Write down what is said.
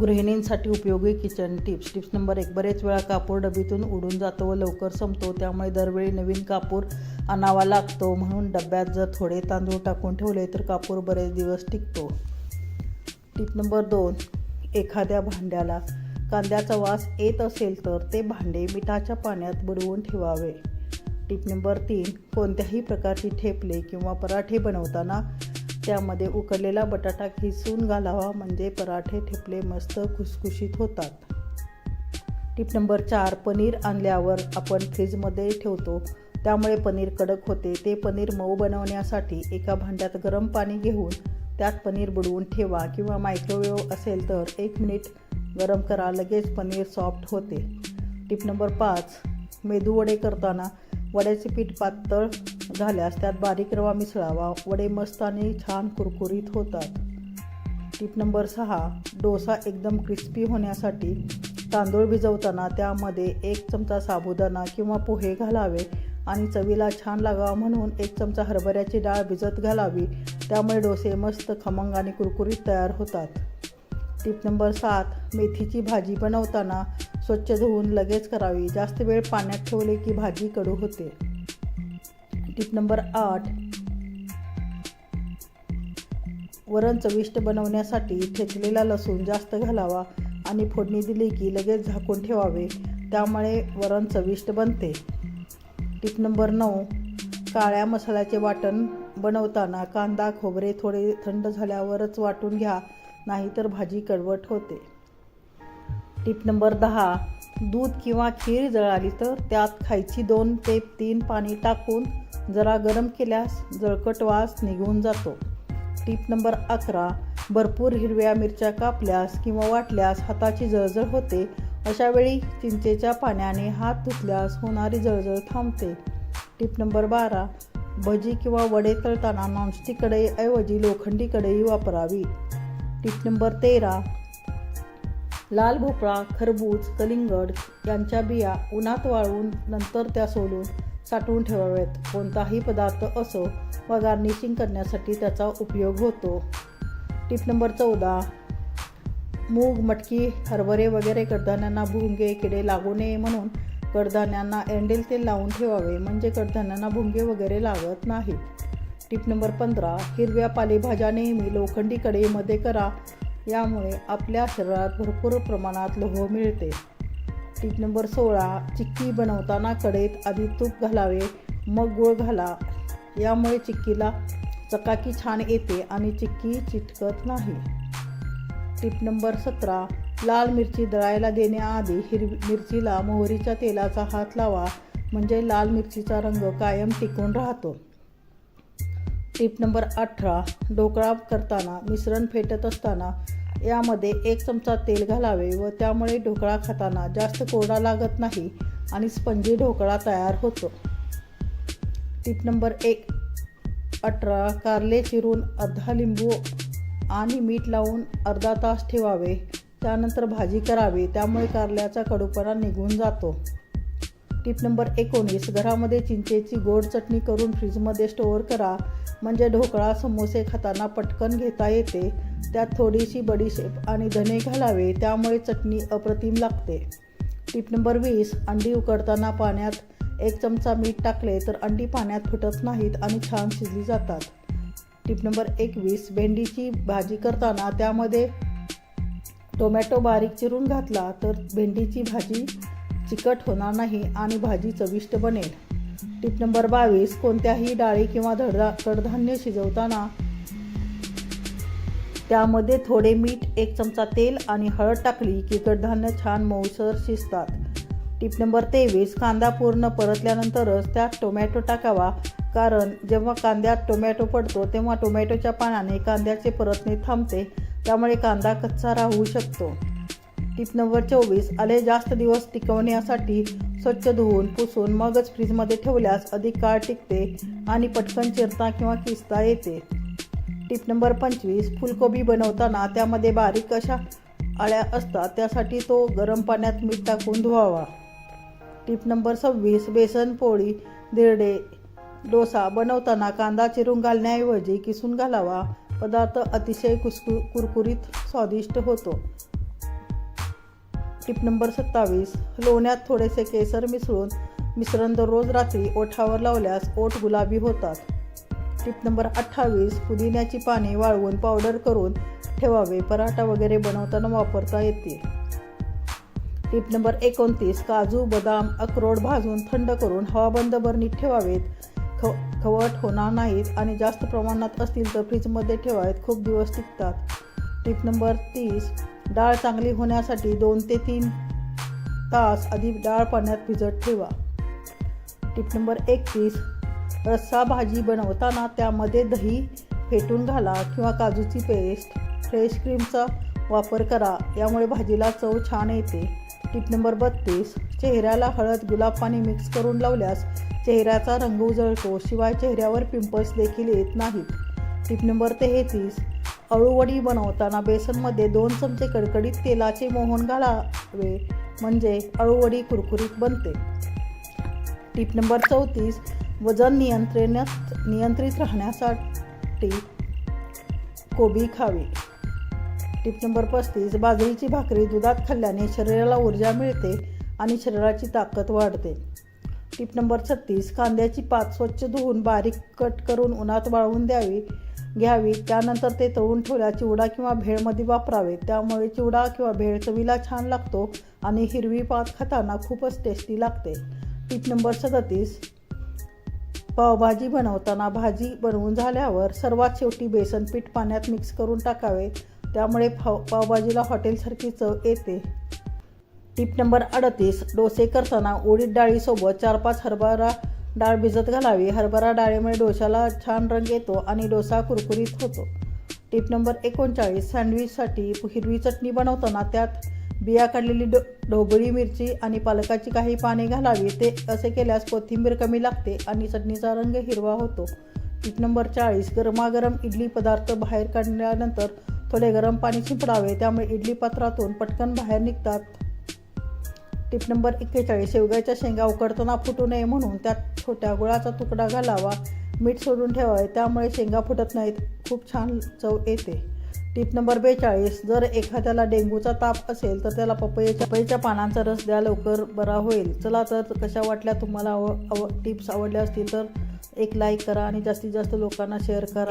गृहिणींसाठी उपयोगी kitchen tips. Tips number एक बरेच वेळा कापूर डबीतून उडून जातो व लवकर संपतो त्यामुळे दरवेळी नवीन कापूर आणावा लागतो. म्हणून डब्यात जर थोडे तांदूळ टाकून ठेवले तर कापूर बरेच दिवस टिकतो. टिप नंबर दोन एखाद्या भांड्याला कांद्याचा वास येत असेल तर ते भांडे मिठाच्या पाण्यात बुडवून ठेवावे. टिप नंबर तीन कोणत्याही प्रकारची ठेपले किंवा पराठे बनवताना त्यामध्ये उकडलेला बटाटा खिसून घालावा म्हणजे पराठे ठेपले मस्त खुसखुशीत होतात. टिप नंबर चार पनीर आणल्यावर आपण फ्रीजमध्ये ठेवतो. त्यामुळे पनीर कडक होते. ते पनीर मऊ बनवण्यासाठी एका भांड्यात गरम पाणी घेऊन त्यात पनीर बुडवून ठेवा किंवा मायक्रोवेव्ह असेल तर एक मिनिट गरम करा लगेच पनीर सॉफ्ट होते. टिप नंबर पाच मेदूवडे करताना वड्याचे पीठ पातळ झाल्यास त्यात बारीक रवा मिसळावा. वडे मस्त आणि छान कुरकुरीत होतात. टीप नंबर सहा डोसा एकदम क्रिस्पी होण्यासाठी तांदूळ भिजवताना त्यामध्ये एक चमचा साबुदाणा किंवा पोहे घालावे आणि चवीला छान लागावा म्हणून एक चमचा हरभऱ्याची डाळ भिजत घालावी. त्यामुळे डोसे मस्त खमंग आणि कुरकुरीत तयार होतात. टीप नंबर सात मेथीची भाजी बनवताना स्वच्छ धुवून लगेच करावी. जास्त वेळ पाण्यात ठेवले की भाजी कडू होते. टिप नंबर आठ. वरण चविष्ट बनवण्यासाठी ठेचलेला लसूण जास्त घालावा आणि फोडणी दिली की लगेच झाकून ठेवावे. त्यामुळे वरण चविष्ट बनते. टिप नंबर नऊ. काळ्या मसाल्याचे वाटण बनवताना कांदा खोबरे थोडे थंड झाल्यावरच वाटून घ्या नाहीतर भाजी कडवट होते. टिप नंबर दहा. दूध किंवा खीर जळाली तर त्यात खायची दोन ते तीन पाणी टाकून जरा गरम केल्यास जळकट वास निघून जातो. टिप नंबर अकरा. भरपूर हिरव्या मिरच्या कापल्यास किंवा वाटल्यास हाताची जळजळ होते. अशा वेळी चिंचेच्या पाण्याने हात धुतल्यास होणारी जळजळ थांबते. टिप नंबर बारा. भजी किंवा वडे तळताना नॉनस्टिक कढईऐवजी लोखंडी कढई वापरावी. टिप नंबर तेरा. लाल भोपळा खरबूज कलिंगड यांच्या बिया उन्हात वाळवून नंतर त्या सोलून साठवून ठेवाव्यात. कोणताही पदार्थ असो व गार्निशिंग करण्यासाठी त्याचा उपयोग होतो. टिप नंबर चौदा. मूग मटकी हरभरे वगैरे कडधान्यांना भुंगे किडे लागू नये म्हणून कडधान्यांना एंडेल तेल लावून ठेवावे म्हणजे कडधान्यांना भुंगे वगैरे लागत नाहीत. टिप नंबर पंधरा. हिरव्या पालेभाज्या नेहमी लोखंडी कडेमध्ये करा. यामुळे आपल्या शरीरात भरपूर प्रमाणात लोह मिळते. टीप नंबर सोळा चिक्की बनवताना कडेत आधी तूप घालावे मग गुळ घाला. यामुळे चिक्कीला चकाकी छान येते आणि चिक्की चिटकत नाही. टिप नंबर सतरा लाल मिरची दळायला देण्याआधी हिरवी मिरचीला मोहरीच्या तेलाचा हात लावा म्हणजे लाल मिरचीचा रंग कायम टिकून राहतो. टिप नंबर अठरा ढोकळा करताना मिश्रण फेटत असताना यामध्ये एक चमचा तेल घालावे व त्यामुळे ढोकळा खाताना जास्त कोरडा लागत नाही आणि स्पंजी ढोकळा तयार होतो. टिप नंबर एक अठरा कारले चिरून अर्धा लिंबू आणि मीठ लावून अर्धा तास ठेवावे. त्यानंतर भाजी करावी. त्यामुळे कारल्याचा कडूपणा निघून जातो. टिप नंबर एकोणीस घरामध्ये चिंचेची गोड चटणी करून फ्रीजमध्ये स्टोअर करा. म्हणजे ढोकळा समोसे खाताना पटकन घेता येते. त्यात थोडीशी बडीशेप आणि धने घालावे त्यामुळे चटणी अप्रतिम लागते. टिप नंबर वीस अंडी उकडताना पाण्यात एक चमचा मीठ टाकले तर अंडी पाण्यात फुटत नाहीत आणि छान शिजली जातात. टिप नंबर एकवीस भेंडीची भाजी करताना त्यामध्ये टोमॅटो बारीक चिरून घातला तर भेंडीची भाजी चिकट होणार नाही आणि भाजी चविष्ट बनेल. टिप नंबर बावीस कोणत्याही डाळी किंवा धडधा कडधान्य शिजवताना त्यामध्ये थोडे मीठ एक चमचा तेल आणि हळद टाकली की कडधान्य छान मऊसर शिजतात. टिप नंबर तेवीस कांदा पूर्ण परतल्यानंतरच त्यात टोमॅटो टाकावा कारण जेव्हा कांद्यात टोमॅटो पडतो तेव्हा टोमॅटोच्या पानाने कांद्याचे परतणे थांबते त्यामुळे कांदा कच्चा राहू शकतो. टिप नंबर चोवीस आले जास्त दिवस टिकवण्यासाठी स्वच्छ धुवून पुसून मगच फ्रीजमध्ये ठेवल्यास अधिक काळ टिकते आणि पटकन चिरता किंवा किसता येते. टिप नंबर पंचवीस. फुलकोबी बनवताना त्यामध्ये बारीक अशा अळ्या असतात त्यासाठी तो गरम पाण्यात मीठ टाकून धुवावा. टिप नंबर सव्वीस बेसन पोळी दिरडे डोसा बनवताना कांदा चिरून घालण्याऐवजी किसून घालावा. पदार्थ अतिशय कुसकु कुरकुरीत स्वादिष्ट होतो. टिप नंबर सत्तावीस लोण्यात थोडेसे केसर मिसळून मिश्रण दररोज रात्री ओठावर लावल्यास ओठ गुलाबी होतात. टिप नंबर अठ्ठावीस पुदिन्याची पाने वाळवून पावडर करून ठेवावे. पराठा वगैरे बनवताना वापरता येते टिप नंबर एकोणतीस काजू बदाम अक्रोड भाजून थंड करून हवाबंद बरणीत ठेवावेत. ख खवट होणार नाहीत आणि जास्त प्रमाणात असतील तर फ्रीजमध्ये ठेवावेत. खूप दिवस टिकतात. टिप नंबर तीस डाळ चांगली होण्यासाठी दोन ते तीन तास आधी डाळ पाण्यात भिजत ठेवा. टिप नंबर एकतीस रस्सा भाजी बनवताना त्यामध्ये दही फेटून घाला किंवा काजूची पेस्ट फ्रेश क्रीमचा वापर करा. यामुळे भाजीला चव छान येते. टिप नंबर बत्तीस. चेहऱ्याला हळद गुलाब पाणी मिक्स करून लावल्यास चेहऱ्याचा रंग उजळतो. शिवाय चेहऱ्यावर पिंपल्स देखील येत नाहीत. टिप नंबर तेहतीस. अळूवडी बनवताना बेसनमध्ये दोन चमचे कडकडीत तेलाचे मोहन घालावे. म्हणजे अळूवडी कुरकुरीत बनते. टिप नंबर चौतीस. वजन नियंत्रणात नियंत्रित राहण्यासाठी कोबी खावी. टिप नंबर पस्तीस बाजरीची भाकरी दुधात खाल्ल्याने शरीराला ऊर्जा मिळते आणि शरीराची ताकद वाढते. टिप नंबर छत्तीस कांद्याची पात स्वच्छ धुवून बारीक कट करून उन्हात वाळवून द्यावी. घ्यावी. त्यानंतर ते तळून ठेवल्या चिवडा किंवा भेळमध्ये वापरावे. त्यामुळे चिवडा किंवा भेळ चवीला छान लागतो आणि हिरवी पात खाताना खूपच टेस्टी लागते. टिप नंबर सदतीस पावभाजी बनवताना भाजी बनवून झाल्यावर सर्वात शेवटी बेसन पीठ पाण्यात मिक्स करून टाकावे. त्यामुळे पाव पावभाजीला हॉटेलसारखी चव येते. टिप नंबर अडतीस डोसे करताना उडीद डाळीसोबत चार पाच हरभरा डाळ भिजत घालावी. हरभरा डाळीमुळे डोशाला छान रंग येतो आणि डोसा कुरकुरीत होतो. टिप नंबर एकोणचाळीस सँडविचसाठी हिरवी चटणी बनवताना त्यात बिया काढलेली डो ढोबळी मिरची आणि पालकाची काही पाने घालावी. ते असे केल्यास कोथिंबीर कमी लागते आणि चटणीचा रंग हिरवा होतो. टीप नंबर चाळीस. गरमागरम इडली पदार्थ बाहेर काढल्यानंतर थोडे गरम पाणी शिंपडावे. त्यामुळे इडली पात्रातून पटकन बाहेर निघतात. टिप नंबर एक्केचाळीस. शेवग्याच्या शेंगा उकडताना फुटू नये म्हणून त्यात छोट्या गुळाचा तुकडा घालावा. मीठ सोडून ठेवावे. त्यामुळे शेंगा फुटत नाहीत. खूप छान चव येते. टिप नंबर बेचाळीस. जर एखाद्याला डेंग्यूचा ताप असेल तर त्याला पपईच्या पपईच्या पानांचा रस द्या लवकर बरा होईल. चला तर कशा वाटल्या तुम्हाला आव आव टिप्स आवडल्या असतील तर एक लाईक करा आणि जास्तीत जास्त लोकांना शेअर करा.